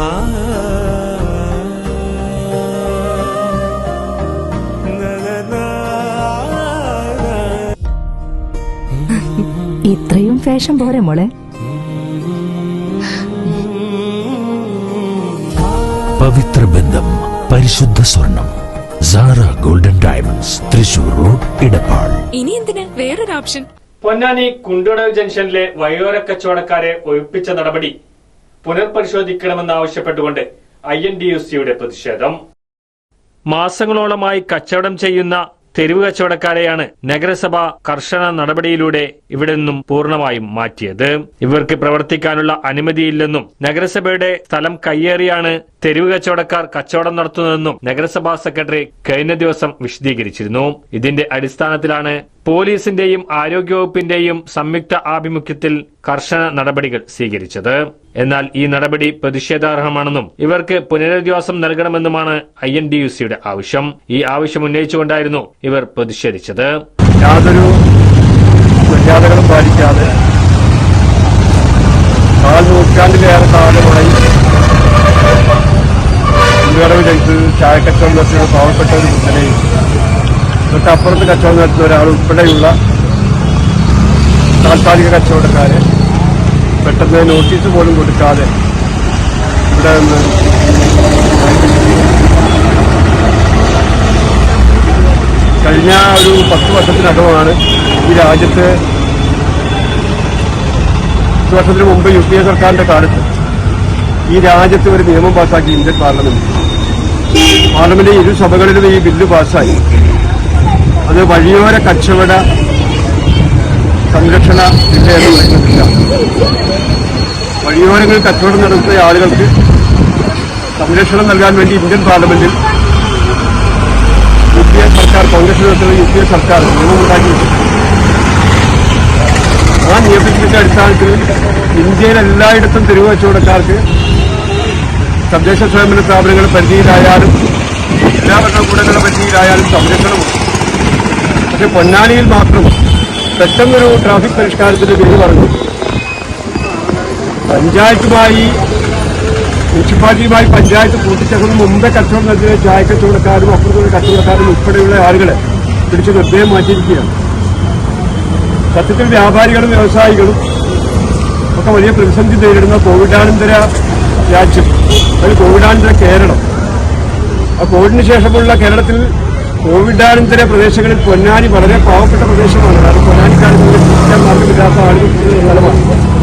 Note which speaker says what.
Speaker 1: ഇത്രയും ഫാഷൻ പോരെ മോളെ.
Speaker 2: പവിത്ര ബന്ധം പരിശുദ്ധ സ്വർണം Sara golden diamonds Thrissur road Edappal
Speaker 3: ഇനി എന്തിന്? വേറൊരു ഓപ്ഷൻ.
Speaker 4: പൊന്നാനി കുണ്ടോടവ് ജംഗ്ഷനിലെ വയോര കച്ചവടക്കാരെ ഒഴിപ്പിച്ച നടപടി. പുനർപരിശോധിക്കണമെന്നാവശ്യപ്പെട്ടുകൊണ്ട് ഐ എൻ ഡി യു സിയുടെ പ്രതിഷേധം. മാസങ്ങളോളമായി കച്ചവടം ചെയ്യുന്ന തെരുവ് കച്ചവടക്കാരെയാണ് നഗരസഭ കർശന നടപടിയിലൂടെ ഇവിടെ നിന്നും പൂർണമായും മാറ്റിയത്. ഇവർക്ക് പ്രവർത്തിക്കാനുള്ള അനുമതിയില്ലെന്നും നഗരസഭയുടെ സ്ഥലം കയ്യേറിയാണ് തെരുവ് കച്ചവടക്കാർ കച്ചവടം നടത്തുന്നതെന്നും നഗരസഭാ സെക്രട്ടറി കഴിഞ്ഞ ദിവസം വിശദീകരിച്ചിരുന്നു. ഇതിന്റെ അടിസ്ഥാനത്തിലാണ് പോലീസിന്റെയും ആരോഗ്യവകുപ്പിന്റെയും സംയുക്ത ആഭിമുഖ്യത്തിൽ കർശന നടപടികൾ സ്വീകരിച്ചത്. എന്നാൽ ഈ നടപടി പ്രതിഷേധാർഹമാണെന്നും ഇവർക്ക് പുനരധിവാസം നൽകണമെന്നുമാണ് ഐ എൻ ഡി യു സിയുടെ ആവശ്യം. ഈ ആവശ്യം ഉന്നയിച്ചുകൊണ്ടായിരുന്നു ഇവർ പ്രതിഷേധിച്ചത്.
Speaker 5: യാതൊരു മര്യാദകളും പാലിക്കാതെ കാൽ നൂറ്റാണ്ടിലേറെ കാലമായി ഉയർവ് ചെയ്ത് ചായക്കച്ചവടം നടത്തിയ പാവപ്പെട്ട ഒരു മുത്തനെയും തൊട്ടപ്പുറത്ത് കച്ചവടം നടത്തുന്ന ഒരാൾ ഉൾപ്പെടെയുള്ള താൽക്കാലിക കച്ചവടക്കാരെ പെട്ടെന്ന് നോട്ടീസ് പോലും കൊടുക്കാതെ ഇവിടെ നിന്ന് കഴിഞ്ഞ ഒരു പത്ത് വർഷത്തിനകമാണ് ഈ രാജ്യത്ത് പത്ത് വർഷത്തിന് മുമ്പ് യു പി എ സർക്കാരിന്റെ കാലത്ത് ഈ രാജ്യത്ത് ഒരു നിയമം പാസാക്കി ഇന്ത്യൻ പാർലമെന്റ്. പാർലമെന്റ് ഇരു സഭകളിലും ഈ ബില്ല് പാസ്സായി. അത് വഴിയോര കച്ചവട സംരക്ഷണ ബില്ല് എന്ന് വഴിയോരങ്ങളിൽ കച്ചവടം നടത്തുന്ന ആളുകൾക്ക് സംരക്ഷണം നൽകാൻ വേണ്ടി ഇന്ത്യൻ പാർലമെന്റിൽ യു പി എ സർക്കാർ കോൺഗ്രസ് നേതൃത്വത്തിലുള്ള യു പി എ സർക്കാർ നിയമമുണ്ടാക്കി ആ നിയമത്തിന്റെ അടിസ്ഥാനത്തിൽ ഇന്ത്യയിൽ എല്ലായിടത്തും തെരുവ് കച്ചവടക്കാർക്ക് തദ്ദേശ സ്വയംഭരണ സ്ഥാപനങ്ങൾ പരിധിയിലായാലും എല്ലാ ഭരണകൂടങ്ങളുടെ പരിധിയിലായാലും സംരക്ഷണമുണ്ട് പക്ഷെ പൊന്നാനിയിൽ മാത്രം പെട്ടെന്നൊരു ട്രാഫിക് പരിഷ്കാരത്തിന്റെ പേര് പറഞ്ഞു. പഞ്ചായത്തുമായി മുനിസിപ്പാലിറ്റിയുമായി പഞ്ചായത്ത് കൂട്ടിച്ചേർന്ന് മുമ്പേ കച്ചവടം നടത്തിയ ചായ കച്ചവടക്കാരും അപ്പുറത്തുള്ള കച്ചവടക്കാരും ഉൾപ്പെടെയുള്ള ആളുകളെ പിടിച്ച് നിർദ്ദയം മാറ്റിയിരിക്കുകയാണ്. സത്യത്തിൽ വ്യാപാരികളും വ്യവസായികളും ഒക്കെ വലിയ പ്രതിസന്ധി നേരിടുന്ന കോവിഡാനന്തര രാജ്യം. അതിൽ കോവിഡാനന്തര കേരളം. ആ കോവിഡിന് ശേഷമുള്ള കേരളത്തിൽ കോവിഡാനന്തര പ്രദേശങ്ങളിൽ പൊന്നാനി വളരെ പാവപ്പെട്ട പ്രദേശമാണ്. കാരണം പൊന്നാനിക്കാരുടെ ജീവിക്കാൻ മാർഗമില്ലാത്ത ആളുകൾ കൂടുതൽ സ്ഥലമാണ്